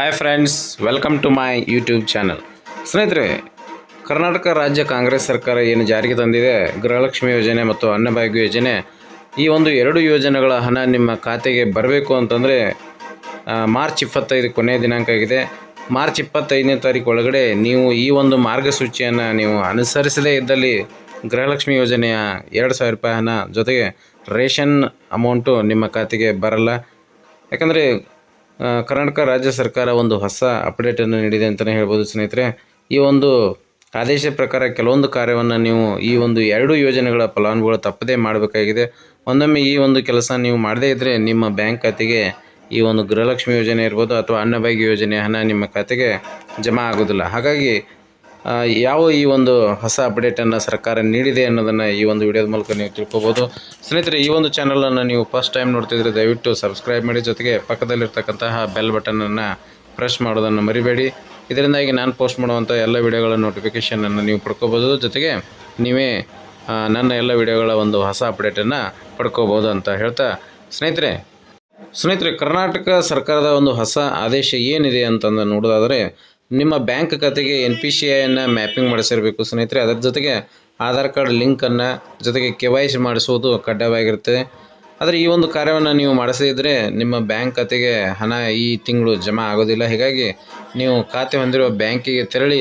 Hi friends welcome to my YouTube channel ಸ್ನೇಹಿತರೆ, ಕರ್ನಾಟಕ ರಾಜ್ಯ ಕಾಂಗ್ರೆಸ್ ಸರ್ಕಾರ ಏನು ಜಾರಿಗೆ ತಂದಿದೆ? ಗೃಹಲಕ್ಷ್ಮಿ ಯೋಜನೆ ಮತ್ತು ಅನ್ನಭಾಗ್ಯ ಯೋಜನೆ. ಈ ಒಂದು ಎರಡು ಯೋಜನೆಗಳ ಹಣ ನಿಮ್ಮ ಖಾತೆಗೆ ಬರಬೇಕು ಅಂತಂದರೆ ಮಾರ್ಚ್ ಇಪ್ಪತ್ತೈದು ಕೊನೆಯ ದಿನಾಂಕ ಆಗಿದೆ. ಮಾರ್ಚ್ ಇಪ್ಪತ್ತೈದನೇ ತಾರೀಕು ಒಳಗಡೆ ನೀವು ಈ ಒಂದು ಮಾರ್ಗಸೂಚಿಯನ್ನು ನೀವು ಅನುಸರಿಸದೇ ಇದ್ದಲ್ಲಿ ಗೃಹಲಕ್ಷ್ಮಿ ಯೋಜನೆಯ ಎರಡು ಸಾವಿರ ರೂಪಾಯಿ ಹಣ ಜೊತೆಗೆ ರೇಷನ್ ಅಮೌಂಟು ನಿಮ್ಮ ಖಾತೆಗೆ ಬರಲ್ಲ. ಯಾಕಂದರೆ ಕರ್ನಾಟಕ ರಾಜ್ಯ ಸರ್ಕಾರ ಒಂದು ಹೊಸ ಅಪ್ಡೇಟನ್ನು ನೀಡಿದೆ ಅಂತಲೇ ಹೇಳ್ಬೋದು ಸ್ನೇಹಿತರೆ. ಈ ಒಂದು ಆದೇಶ ಪ್ರಕಾರ ಕೆಲವೊಂದು ಕಾರ್ಯವನ್ನು ನೀವು ಈ ಒಂದು ಎರಡು ಯೋಜನೆಗಳ ಫಲಾನುಭವಿಗಳು ತಪ್ಪದೇ ಮಾಡಬೇಕಾಗಿದೆ. ಒಂದೊಮ್ಮೆ ಈ ಒಂದು ಕೆಲಸ ನೀವು ಮಾಡದೇ ಇದ್ದರೆ ನಿಮ್ಮ ಬ್ಯಾಂಕ್ ಖಾತೆಗೆ ಈ ಒಂದು ಗೃಹಲಕ್ಷ್ಮಿ ಯೋಜನೆ ಇರ್ಬೋದು ಅಥವಾ ಅನ್ನಭಾಗ್ಯ ಯೋಜನೆ ಹಣ ನಿಮ್ಮ ಖಾತೆಗೆ ಜಮಾ ಆಗೋದಿಲ್ಲ. ಹಾಗಾಗಿ ಯಾವ ಈ ಒಂದು ಹೊಸ ಅಪ್ಡೇಟನ್ನು ಸರ್ಕಾರ ನೀಡಿದೆ ಅನ್ನೋದನ್ನು ಈ ಒಂದು ವಿಡಿಯೋದ ಮೂಲಕ ನೀವು ತಿಳ್ಕೊಬೋದು. ಸ್ನೇಹಿತರೆ, ಈ ಒಂದು ಚಾನಲನ್ನು ನೀವು ಫಸ್ಟ್ ಟೈಮ್ ನೋಡ್ತಿದ್ರೆ ದಯವಿಟ್ಟು ಸಬ್ಸ್ಕ್ರೈಬ್ ಮಾಡಿ. ಜೊತೆಗೆ ಪಕ್ಕದಲ್ಲಿರ್ತಕ್ಕಂತಹ ಬೆಲ್ ಬಟನನ್ನು ಪ್ರೆಸ್ ಮಾಡೋದನ್ನು ಮರಿಬೇಡಿ. ಇದರಿಂದಾಗಿ ನಾನು ಪೋಸ್ಟ್ ಮಾಡುವಂಥ ಎಲ್ಲ ವಿಡಿಯೋಗಳ ನೋಟಿಫಿಕೇಷನನ್ನು ನೀವು ಪಡ್ಕೋಬೋದು. ಜೊತೆಗೆ ನೀವೇ ನನ್ನ ಎಲ್ಲ ವಿಡಿಯೋಗಳ ಒಂದು ಹೊಸ ಅಪ್ಡೇಟನ್ನು ಪಡ್ಕೋಬೋದು ಅಂತ ಹೇಳ್ತಾ ಸ್ನೇಹಿತರೆ ಸ್ನೇಹಿತರೆ, ಕರ್ನಾಟಕ ಸರ್ಕಾರದ ಒಂದು ಹೊಸ ಆದೇಶ ಏನಿದೆ ಅಂತಂದು ನೋಡೋದಾದರೆ ನಿಮ್ಮ ಬ್ಯಾಂಕ್ ಖಾತೆಗೆ ಎನ್ ಪಿ ಸಿ ಐಯನ್ನು ಮ್ಯಾಪಿಂಗ್ ಮಾಡಿಸಿರಬೇಕು. ಸ್ನೇಹಿತರೆ, ಅದರ ಜೊತೆಗೆ ಆಧಾರ್ ಕಾರ್ಡ್ ಲಿಂಕನ್ನು ಜೊತೆಗೆ ಕೆ ವೈ ಸಿ ಮಾಡಿಸುವುದು ಕಡ್ಡಾಯವಾಗಿರುತ್ತೆ. ಆದರೆ ಈ ಒಂದು ಕಾರ್ಯವನ್ನು ನೀವು ಮಾಡಿಸದಿದ್ದರೆ ನಿಮ್ಮ ಬ್ಯಾಂಕ್ ಖಾತೆಗೆ ಹಣ ಈ ತಿಂಗಳು ಜಮಾ ಆಗೋದಿಲ್ಲ. ಹೀಗಾಗಿ ನೀವು ಖಾತೆ ಹೊಂದಿರುವ ಬ್ಯಾಂಕಿಗೆ ತೆರಳಿ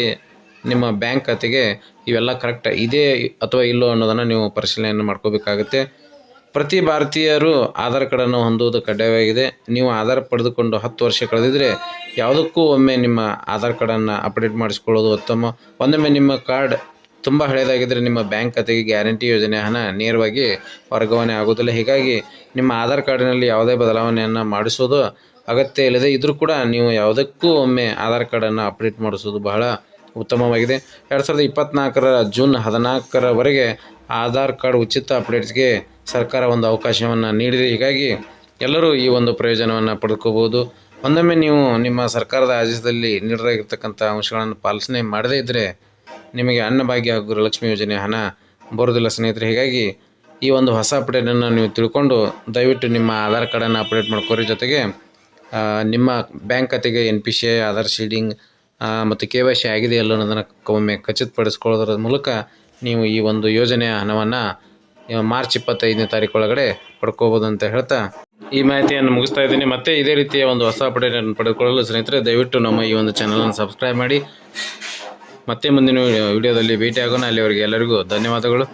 ನಿಮ್ಮ ಬ್ಯಾಂಕ್ ಖಾತೆಗೆ ಇವೆಲ್ಲ ಕರೆಕ್ಟ್ ಇದೆ ಅಥವಾ ಇಲ್ಲೋ ಅನ್ನೋದನ್ನು ನೀವು ಪರಿಶೀಲನೆಯನ್ನು ಮಾಡ್ಕೋಬೇಕಾಗುತ್ತೆ. ಪ್ರತಿ ಭಾರತೀಯರು ಆಧಾರ್ ಕಾರ್ಡನ್ನು ಹೊಂದುವುದು ಕಡ್ಡಾಯವಾಗಿದೆ. ನೀವು ಆಧಾರ್ ಪಡೆದುಕೊಂಡು ಹತ್ತು ವರ್ಷ ಕಳೆದಿದ್ದರೆ ಯಾವುದಕ್ಕೂ ಒಮ್ಮೆ ನಿಮ್ಮ ಆಧಾರ್ ಕಾರ್ಡನ್ನು ಅಪ್ಡೇಟ್ ಮಾಡಿಸ್ಕೊಳ್ಳೋದು ಉತ್ತಮ. ಒಂದೊಮ್ಮೆ ನಿಮ್ಮ ಕಾರ್ಡ್ ತುಂಬ ಹಳೆಯದಾಗಿದ್ದರೆ ನಿಮ್ಮ ಬ್ಯಾಂಕ್ ಖಾತೆಗೆ ಗ್ಯಾರಂಟಿ ಯೋಜನೆ ಹಣ ನೇರವಾಗಿ ವರ್ಗಾವಣೆ ಆಗೋದಿಲ್ಲ ಹೀಗಾಗಿ ನಿಮ್ಮ ಆಧಾರ್ ಕಾರ್ಡಿನಲ್ಲಿ ಯಾವುದೇ ಬದಲಾವಣೆಯನ್ನು ಮಾಡಿಸೋದು ಅಗತ್ಯ ಇಲ್ಲದೆ ಇದ್ದರೂ ಕೂಡ ನೀವು ಯಾವುದಕ್ಕೂ ಒಮ್ಮೆ ಆಧಾರ್ ಕಾರ್ಡನ್ನು ಅಪ್ಡೇಟ್ ಮಾಡಿಸೋದು ಬಹಳ ಉತ್ತಮವಾಗಿದೆ. ಎರಡು ಸಾವಿರದ ಇಪ್ಪತ್ತ್ನಾಲ್ಕರ ಜೂನ್ ಹದಿನಾಲ್ಕರವರೆಗೆ ಆಧಾರ್ ಕಾರ್ಡ್ ಉಚಿತ ಅಪ್ಡೇಟ್ಸ್ಗೆ ಸರ್ಕಾರ ಒಂದು ಅವಕಾಶವನ್ನು ನೀಡಿದೆ. ಹೀಗಾಗಿ ಎಲ್ಲರೂ ಈ ಒಂದು ಪ್ರಯೋಜನವನ್ನು ಪಡ್ಕೋಬೋದು ಒಂದೊಮ್ಮೆ ನೀವು ನಿಮ್ಮ ಸರ್ಕಾರದ ಆದೇಶದಲ್ಲಿ ನೀಡಲಾಗಿರ್ತಕ್ಕಂಥ ಅಂಶಗಳನ್ನು ಪಾಲಿಸನೆ ಮಾಡದೇ ಇದ್ದರೆ ನಿಮಗೆ ಅನ್ನಭಾಗ್ಯ ಹಾಗೂ ಗೃಹಲಕ್ಷ್ಮಿ ಯೋಜನೆ ಹಣ ಬರೋದಿಲ್ಲ ಸ್ನೇಹಿತರೆ. ಹೀಗಾಗಿ ಈ ಒಂದು ಹೊಸ ಅಪ್ಡೇಟನ್ನು ನೀವು ತಿಳ್ಕೊಂಡು ದಯವಿಟ್ಟು ನಿಮ್ಮ ಆಧಾರ್ ಕಾರ್ಡನ್ನು ಅಪ್ಡೇಟ್ ಮಾಡ್ಕೋರಿ. ಜೊತೆಗೆ ನಿಮ್ಮ ಬ್ಯಾಂಕ್ ಖಾತೆಗೆ N P C I, Aadhaar seeding ಮತ್ತು ಕೆ ವೈ ಸಿ ಆಗಿದೆಯಲ್ಲ ಅನ್ನೋದನ್ನು ಒಮ್ಮೆ ಖಚಿತಪಡಿಸ್ಕೊಳ್ಳೋದ್ರ ಮೂಲಕ ನೀವು ಈ ಒಂದು ಯೋಜನೆಯ ಹಣವನ್ನು ಮಾರ್ಚ್ ಇಪ್ಪತ್ತೈದನೇ ತಾರೀಕು ಒಳಗಡೆ ಪಡ್ಕೋಬೋದು ಅಂತ ಹೇಳ್ತಾ ಈ ಮಾಹಿತಿಯನ್ನು ಮುಗಿಸ್ತಾ ಇದ್ದೀನಿ. ಮತ್ತೆ ಇದೇ ರೀತಿಯ ಒಂದು ಹೊಸ ಅಪ್ಡೇಟನ್ನು ಪಡೆದುಕೊಳ್ಳಲು ಸ್ನೇಹಿತರೆ, ದಯವಿಟ್ಟು ನಮ್ಮ ಈ ಒಂದು ಚಾನಲನ್ನು ಸಬ್ಸ್ಕ್ರೈಬ್ ಮಾಡಿ. ಮತ್ತೆ ಮುಂದಿನ ವಿಡಿಯೋದಲ್ಲಿ ಭೇಟಿಯಾಗೋಣ. ಅಲ್ಲಿವರೆಗೆ ಎಲ್ಲರಿಗೂ ಧನ್ಯವಾದಗಳು.